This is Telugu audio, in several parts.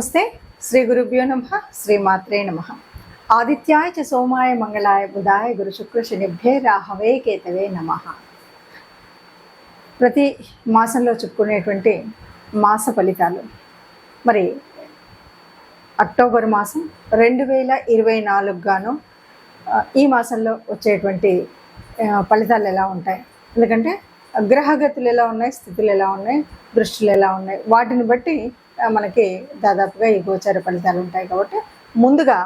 నమస్తే. శ్రీ గురుభ్యో నమ శ్రీ మాత్రే నమ. ఆదిత్యాయ చ సోమాయ మంగళాయ బుధాయ గురు శుక్ర శనిభ్యే రాహవే కేతవే నమ. ప్రతి మాసంలో చెప్పుకునేటువంటి మాస ఫలితాలు. మరి అక్టోబర్ మాసం రెండు వేల ఇరవై నాలుగుగాను ఈ మాసంలో వచ్చేటువంటి ఫలితాలు ఎలా ఉంటాయి? ఎందుకంటే గ్రహగతులు ఎలా ఉన్నాయి స్థితులు ఎలా ఉన్నాయి దృష్టిలు ఎలా ఉన్నాయి వాటిని బట్టి మనకి దాదాపుగా ఈ గోచార ఫలితాలు ఉంటాయి కాబట్టి ముందుగా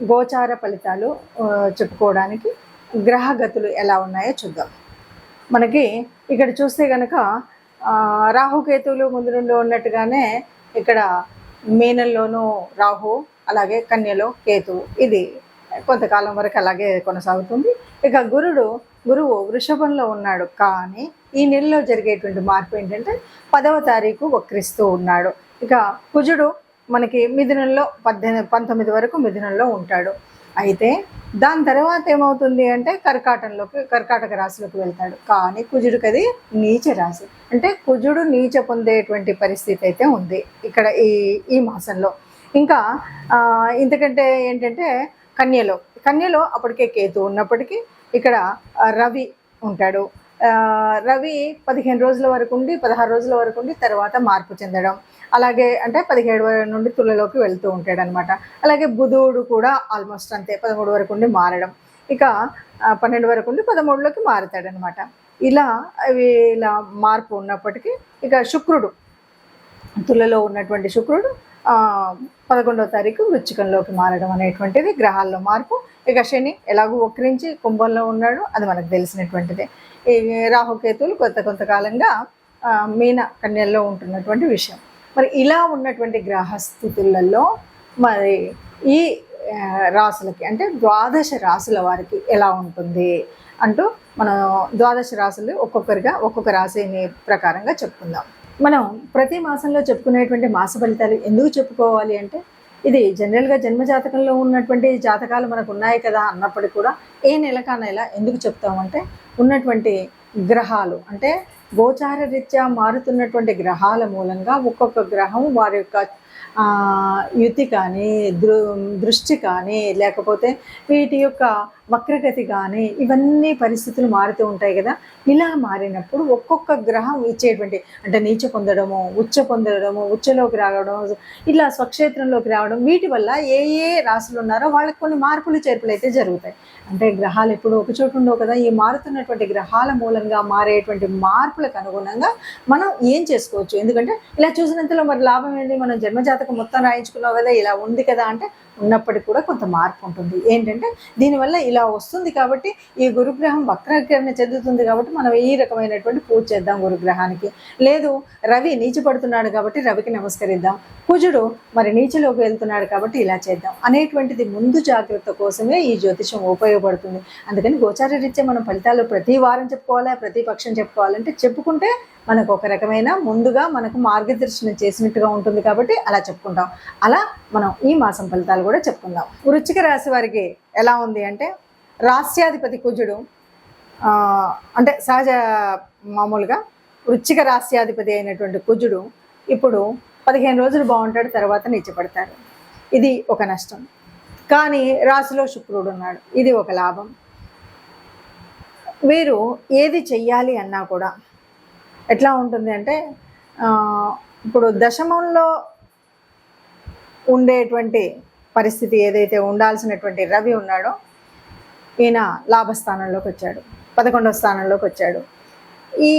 గోచార ఫలితాలు చెప్పుకోవడానికి గ్రహగతులు ఎలా ఉన్నాయో చూద్దాం. మనకి ఇక్కడ చూస్తే కనుక రాహుకేతువులు ముందు నుండి ఉన్నట్టుగానే ఇక్కడ మీనంలోనూ రాహు అలాగే కన్యలో కేతువు ఇది కొంతకాలం వరకు అలాగే కొనసాగుతుంది. ఇక గురుడు గురువు వృషభంలో ఉన్నాడు. కానీ ఈ నెలలో జరిగేటువంటి మార్పు ఏంటంటే పదవ తారీఖు వక్రిస్తూ ఉన్నాడు. ఇక కుజుడు మనకి మిథునంలో పద్దెనిమిది పంతొమ్మిది వరకు మిథునంలో ఉంటాడు. అయితే దాని తర్వాత ఏమవుతుంది అంటే కర్కాటంలోకి కర్కాటక రాశిలోకి వెళ్తాడు. కానీ కుజుడికి అది నీచ రాశి. అంటే కుజుడు నీచ పొందేటువంటి పరిస్థితి అయితే ఉంది ఇక్కడ ఈ ఈ మాసంలో. ఇంకా ఇంతకంటే ఏంటంటే కన్యలో కన్యలో అప్పటికే కేతు ఉన్నప్పటికీ ఇక్కడ రవి ఉంటాడు. రవి పదిహేను రోజుల వరకు ఉండి పదహారు రోజుల వరకు ఉండి తర్వాత మార్పు చెందడం. అలాగే అంటే పదిహేడు వర- నుండి తులలోకి వెళ్తూ ఉంటాడు అనమాట అలాగే బుధుడు కూడా ఆల్మోస్ట్ అంతే పదమూడు వరకు ఉండి మారడం. ఇక పన్నెండు వరకు ఉండి పదమూడులోకి మారుతాడనమాట. ఇలా ఇలా మార్పు ఉన్నప్పటికీ ఇక శుక్రుడు తులలో ఉన్నటువంటి శుక్రుడు పదకొండవ తారీఖు వృచ్చికంలోకి మారడం అనేటువంటిది గ్రహాల్లో మార్పు. ఇక శని ఎలాగో వక్రించి కుంభంలో ఉన్నాడు అది మనకు తెలిసినటువంటిదే. ఈ రాహుకేతువులు కొంత కొంతకాలంగా మీన కన్యల్లో ఉంటున్నటువంటి విషయం. మరి ఇలా ఉన్నటువంటి గ్రహస్థితులలో మరి ఈ రాసులకి అంటే ద్వాదశ రాసుల వారికి ఎలా ఉంటుంది అంటూ మనం ద్వాదశ రాసులు ఒక్కొక్కరిగా ఒక్కొక్క రాశిని ప్రకారంగా చెప్పుకుందాం. మనం ప్రతి మాసంలో చెప్పుకునేటువంటి మాస ఫలితాలు ఎందుకు చెప్పుకోవాలి అంటే ఇది జనరల్గా జన్మజాతకంలో ఉన్నటువంటి జాతకాలు మనకు ఉన్నాయి కదా అన్నప్పటికీ కూడా ఏ నెలకా నెల ఎందుకు చెప్తామంటే ఉన్నటువంటి గ్రహాలు అంటే గోచార రీత్యా మారుతున్నటువంటి గ్రహాల మూలంగా ఒక్కొక్క గ్రహం వారి యొక్క యుతి కానీ దృ దృష్టి కానీ లేకపోతే వీటి యొక్క వక్రగతి కానీ ఇవన్నీ పరిస్థితులు మారుతూ ఉంటాయి కదా. ఇలా మారినప్పుడు ఒక్కొక్క గ్రహం ఇచ్చేటువంటి అంటే నీచ పొందడము ఉచ్చ పొందడము ఉచ్చలోకి రావడం ఇలా స్వక్షేత్రంలోకి రావడం వీటి వల్ల ఏ ఏ రాశులు ఉన్నారో వాళ్ళకి కొన్ని మార్పులు చేర్పులు అయితే జరుగుతాయి. అంటే గ్రహాలు ఎప్పుడు ఒక చోటు ఉండవు కదా. ఈ మారుతున్నటువంటి గ్రహాల మూలంగా మారేటువంటి మార్పులకు అనుగుణంగా మనం ఏం చేసుకోవచ్చు? ఎందుకంటే ఇలా చూసినంతలో మరి లాభం ఏంటి? మనం జన్మజాతకం మొత్తం రాయించుకున్నావు కదా ఇలా ఉంది కదా అంటే ఉన్నప్పటికీ కూడా కొంత మార్పు ఉంటుంది. ఏంటంటే దీనివల్ల ఇలా వస్తుంది కాబట్టి ఈ గురుగ్రహం వక్రకరణ చెందుతుంది కాబట్టి మనం ఈ రకమైనటువంటి పూజ చేద్దాం గురుగ్రహానికి. లేదు రవి నీచపడుతున్నాడు కాబట్టి రవికి నమస్కరిద్దాం. కుజుడు మరి నీచలోకి వెళ్తున్నాడు కాబట్టి ఇలా చేద్దాం. అనేటువంటిది ముందు జాగ్రత్త కోసమే ఈ జ్యోతిషం ఉపయోగపడుతుంది. అందుకని గోచార రీత్యా మనం ఫలితాలు ప్రతి వారం చెప్పుకోవాలా ప్రతి పక్షం చెప్పుకోవాలంటే చెప్పుకుంటే మనకు ఒక రకమైన ముందుగా మనకు మార్గదర్శనం చేసినట్టుగా ఉంటుంది కాబట్టి అలా చెప్పుకుంటాం. అలా మనం ఈ మాసం ఫలితాలు కూడా చెప్పుకుందాం. వృచ్చిక రాశి వారికి ఎలా ఉంది అంటే రాస్యాధిపతి కుజుడు అంటే సహజ మామూలుగా వృచ్చిక రాస్యాధిపతి అయినటువంటి కుజుడు ఇప్పుడు పదిహేను రోజులు బాగుంటాడు తర్వాత నిచ్చబడతాడు ఇది ఒక నష్టం. కానీ రాశిలో శుక్రుడు ఉన్నాడు. ఇది ఒక లాభం. వీరు ఏది చెయ్యాలి అన్నా కూడా ఎట్లా ఉంటుంది అంటే ఇప్పుడు దశమంలో ఉండేటువంటి పరిస్థితి ఏదైతే ఉండాల్సినటువంటి రవి ఉన్నాడో ఈయన లాభస్థానంలోకి వచ్చాడు పదకొండవ స్థానంలోకి వచ్చాడు. ఈ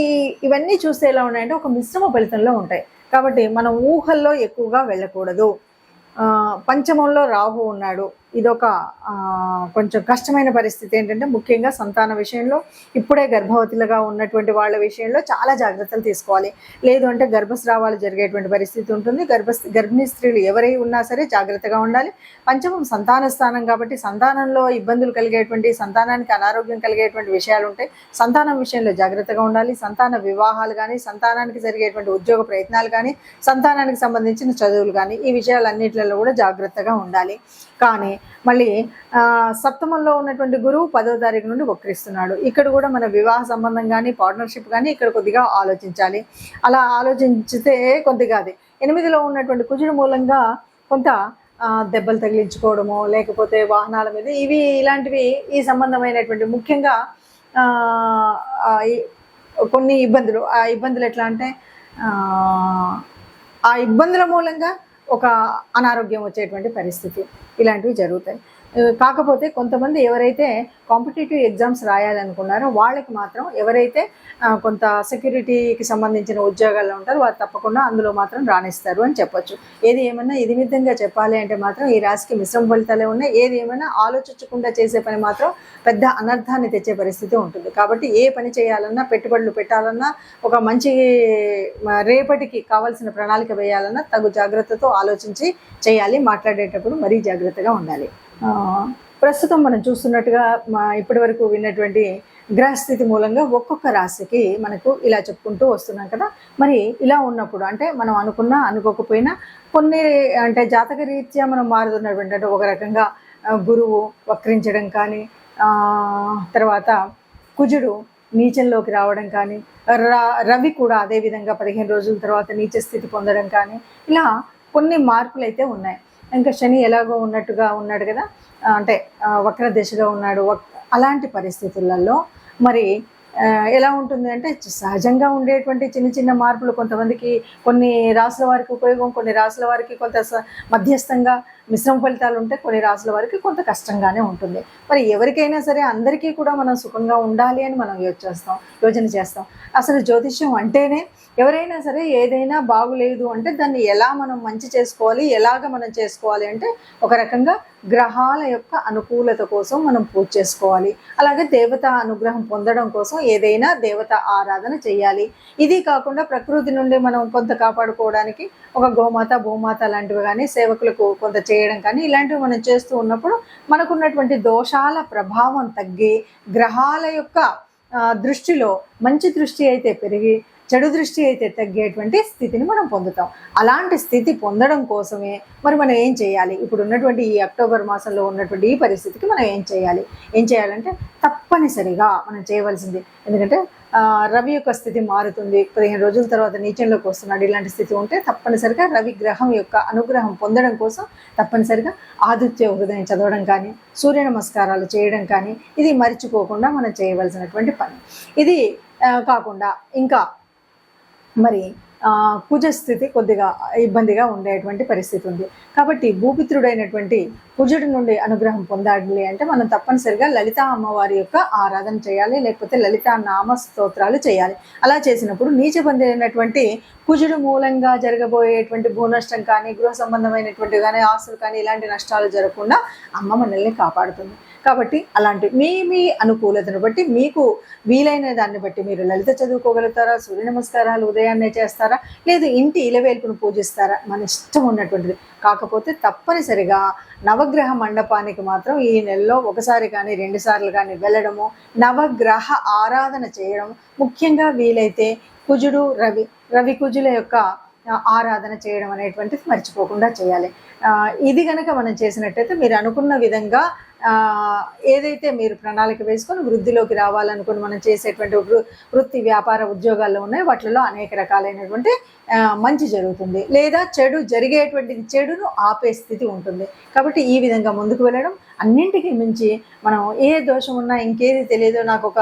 ఇవన్నీ చూస్తే ఎలా ఉన్నాయంటే ఒక మిశ్రమ ఫలితంలో ఉంటాయి. కాబట్టి మనం ఊహల్లో ఎక్కువగా వెళ్ళకూడదు. పంచమంలో రాహు ఉన్నాడు. ఇదొక కొంచెం కష్టమైన పరిస్థితి ఏంటంటే ముఖ్యంగా సంతాన విషయంలో ఇప్పుడే గర్భవతులుగా ఉన్నటువంటి వాళ్ళ విషయంలో చాలా జాగ్రత్తలు తీసుకోవాలి. లేదు అంటే గర్భస్రావాలు జరిగేటువంటి పరిస్థితి ఉంటుంది. గర్భ గర్భిణీ స్త్రీలు ఎవరై ఉన్నా సరే జాగ్రత్తగా ఉండాలి. పంచమం సంతాన స్థానం కాబట్టి సంతానంలో ఇబ్బందులు కలిగేటువంటి సంతానానికి అనారోగ్యం కలిగేటువంటి విషయాలు ఉంటాయి సంతానం విషయంలో జాగ్రత్తగా ఉండాలి. సంతాన వివాహాలు కానీ సంతానానికి జరిగేటువంటి ఉద్యోగ ప్రయత్నాలు కానీ సంతానానికి సంబంధించిన చదువులు కానీ ఈ విషయాలన్నింటిలో కూడా జాగ్రత్తగా ఉండాలి. కానీ మళ్ళీ సప్తమంలో ఉన్నటువంటి గురువు పదో తారీఖు నుండి వక్రిస్తున్నాడు. ఇక్కడ కూడా మన వివాహ సంబంధం కానీ పార్ట్నర్షిప్ కానీ ఇక్కడ కొద్దిగా ఆలోచించాలి. అలా ఆలోచించితే కొద్దిగా అది. ఎనిమిదిలో ఉన్నటువంటి కుజుడు మూలంగా కొంత దెబ్బలు తగిలించుకోవడము లేకపోతే వాహనాల మీద ఇవి ఇలాంటివి ఈ సంబంధమైనటువంటి ముఖ్యంగా కొన్ని ఇబ్బందులు. ఆ ఇబ్బందులు ఎట్లా అంటే ఆ ఇబ్బందుల మూలంగా ఒక అనారోగ్యం వచ్చేటువంటి పరిస్థితి ఇలాంటివి జరుగుతాయి. కాకపోతే కొంతమంది ఎవరైతే కాంపిటేటివ్ ఎగ్జామ్స్ రాయాలనుకున్నారో వాళ్ళకి మాత్రం ఎవరైతే కొంత సెక్యూరిటీకి సంబంధించిన ఉద్యోగాల్లో ఉంటారో వారు తప్పకుండా అందులో మాత్రం రాణిస్తారు అని చెప్పొచ్చు. ఏది ఏమైనా ఇది విధంగా చెప్పాలి అంటే మాత్రం ఈ రాశికి మిశ్రమ ఫలితాలే ఉన్నాయి. ఏది ఏమైనా ఆలోచించకుండా చేసే పని మాత్రం పెద్ద అనర్థాన్ని తెచ్చే పరిస్థితి ఉంటుంది. కాబట్టి ఏ పని చేయాలన్నా పెట్టుబడులు పెట్టాలన్నా ఒక మంచి రేపటికి కావాల్సిన ప్రణాళిక వేయాలన్నా తగు జాగ్రత్తతో ఆలోచించి చేయాలి మాట్లాడేటప్పుడు మరీ జాగ్రత్తగా ఉండాలి. ప్రస్తుతం మనం చూస్తున్నట్టుగా మా ఇప్పటి వరకు విన్నటువంటి గ్రహస్థితి మూలంగా ఒక్కొక్క రాశికి మనకు ఇలా చెప్పుకుంటూ వస్తున్నాం కదా. మరి ఇలా ఉన్నప్పుడు అంటే మనం అనుకున్నా అనుకోకపోయినా కొన్ని అంటే జాతక రీత్యా మనం మారుతున్నటువంటి అంటే ఒక రకంగా గురువు వక్రించడం కానీ తర్వాత కుజుడు నీచంలోకి రావడం కానీ రవి కూడా అదే విధంగా పదిహేను రోజుల తర్వాత నీచ స్థితి పొందడం కానీ ఇలా కొన్ని మార్పులు అయితే ఉన్నాయి. ఇంకా శని ఎలాగో ఉన్నట్టుగా ఉన్నాడు కదా అంటే వక్ర దిశగా ఉన్నాడు వక్- అలాంటి పరిస్థితులలో మరి ఎలా ఉంటుంది అంటే సహజంగా ఉండేటువంటి చిన్న చిన్న మార్పులు కొంతమందికి కొన్ని రాసుల వారికి ఉపయోగం కొన్ని రాసుల వారికి కొంత మధ్యస్థంగా మిశ్రమ ఫలితాలు ఉంటే కొన్ని రాసుల వారికి కొంత కష్టంగానే ఉంటుంది. మరి ఎవరికైనా సరే అందరికీ కూడా మనం సుఖంగా ఉండాలి అని మనం చేస్తాం యోచన చేస్తాం. అసలు జ్యోతిష్యం అంటేనే ఎవరైనా సరే ఏదైనా బాగులేదు అంటే దాన్ని ఎలా మనం మంచి చేసుకోవాలి ఎలాగ మనం చేసుకోవాలి అంటే ఒక రకంగా గ్రహాల యొక్క అనుకూలత కోసం మనం పూజ చేసుకోవాలి. అలాగే దేవత అనుగ్రహం పొందడం కోసం ఏదైనా దేవత ఆరాధన చేయాలి. ఇది కాకుండా ప్రకృతి నుండి మనం కొంత కాపాడుకోవడానికి ఒక గోమాత భూమాత లాంటివి కానీ సేవకులకు కొంత చేయడం కానీ ఇలాంటివి మనం చేస్తూ ఉన్నప్పుడు మనకున్నటువంటి దోషాల ప్రభావం తగ్గి గ్రహాల యొక్క దృష్టిలో మంచి దృష్టి అయితే పెరిగి చెడు దృష్టి అయితే తగ్గేటువంటి స్థితిని మనం పొందుతాం. అలాంటి స్థితి పొందడం కోసమే మరి మనం ఏం చేయాలి? ఇప్పుడు ఉన్నటువంటి ఈ అక్టోబర్ మాసంలో ఉన్నటువంటి ఈ పరిస్థితికి మనం ఏం చేయాలి? ఏం చేయాలంటే తప్పనిసరిగా మనం చేయవలసింది ఎందుకంటే రవి యొక్క స్థితి మారుతుంది. పదిహేను రోజుల తర్వాత నీచంలోకి వస్తున్నాడు. ఇలాంటి స్థితి ఉంటే తప్పనిసరిగా రవి గ్రహం యొక్క అనుగ్రహం పొందడం కోసం తప్పనిసరిగా ఆదిత్య హృదయం చదవడం కానీ సూర్య నమస్కారాలు చేయడం కానీ ఇది మర్చిపోకుండా మనం చేయవలసినటువంటి పని. ఇది కాకుండా ఇంకా మరి కుజస్థితి కుజ స్థితి కొద్దిగా ఇబ్బందిగా ఉండేటువంటి పరిస్థితి ఉంది. కాబట్టి భూపిత్రుడైనటువంటి కుజుడి నుండి అనుగ్రహం పొందాలి అంటే మనం తప్పనిసరిగా లలిత అమ్మవారి యొక్క ఆరాధన చేయాలి లేకపోతే లలితా నామ స్తోత్రాలు చేయాలి. అలా చేసినప్పుడు నీచబందైనటువంటి కుజుడు మూలంగా జరగబోయేటువంటి భూ నష్టం కానీ గృహ సంబంధమైనటువంటి కానీ ఆస్తులు కానీ ఇలాంటి నష్టాలు జరగకుండా అమ్మ మనల్ని కాపాడుతుంది. కాబట్టి అలాంటి మీ మీ అనుకూలతను బట్టి మీకు వీలైన దాన్ని బట్టి మీరు లలిత చదువుకోగలుగుతారా సూర్య నమస్కారాలు ఉదయాన్నే చేస్తారా లేదు ఇంటి ఇలవేల్పును పూజిస్తారా? మన ఇష్టం ఉన్నటువంటిది. కాకపోతే తప్పనిసరిగా నవగ్రహ మండపానికి మాత్రం ఈ నెలలో ఒకసారి కానీ రెండు సార్లు కానీ వెళ్ళడము నవగ్రహ ఆరాధన చేయడం ముఖ్యంగా వీలైతే కుజుడు రవి రవి కుజుల యొక్క ఆరాధన చేయడం అనేటువంటిది మర్చిపోకుండా చేయాలి. ఇది కనుక మనం చేసినట్టయితే మీరు అనుకున్న విధంగా ఏదైతే మీరు ప్రణాళిక వేసుకొని వృద్ధిలోకి రావాలనుకుని మనం చేసేటువంటి వృ- వృత్తి వ్యాపార ఉద్యోగాల్లో ఉన్నాయి వాటిలో అనేక రకాలైనటువంటి మంచి జరుగుతుంది. లేదా చెడు జరిగేటువంటి చెడును ఆపే స్థితి ఉంటుంది. కాబట్టి ఈ విధంగా ముందుకు వెళ్ళడం అన్నింటికీ మించి మనం ఏ దోషం ఉన్నా ఇంకేది తెలియదో నాకు ఒక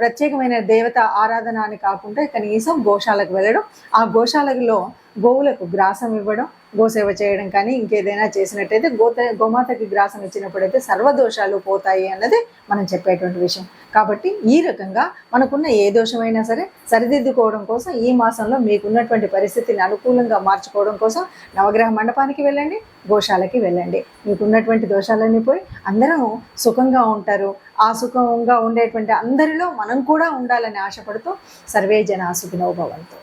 ప్రత్యేకమైన దేవత ఆరాధన అని కాకుండా కనీసం గోశాలకు వెళ్ళడం ఆ గోశాలలో గోవులకు గ్రాసం ఇవ్వడం గోసేవ చేయడం కానీ ఇంకేదైనా చేసినట్టయితే గోత గోమాతకి గ్రాసం ఇచ్చినప్పుడైతే సర్వదోషాలు పోతాయి అన్నది మనం చెప్పేటువంటి విషయం. కాబట్టి ఈ రకంగా మనకున్న ఏ దోషమైనా సరే సరిదిద్దుకోవడం కోసం ఈ మాసంలో మీకున్నటువంటి పరిస్థితిని అనుకూలంగా మార్చుకోవడం కోసం నవగ్రహ మండపానికి వెళ్ళండి గోశాలకి వెళ్ళండి. మీకున్నటువంటి దోషాలన్నీ పోయి అందరం సుఖంగా ఉంటారు. ఆ సుఖంగా ఉండేటువంటి అందరిలో మనం కూడా ఉండాలని ఆశపడుతూ సర్వే జన సుఖినోభవంతో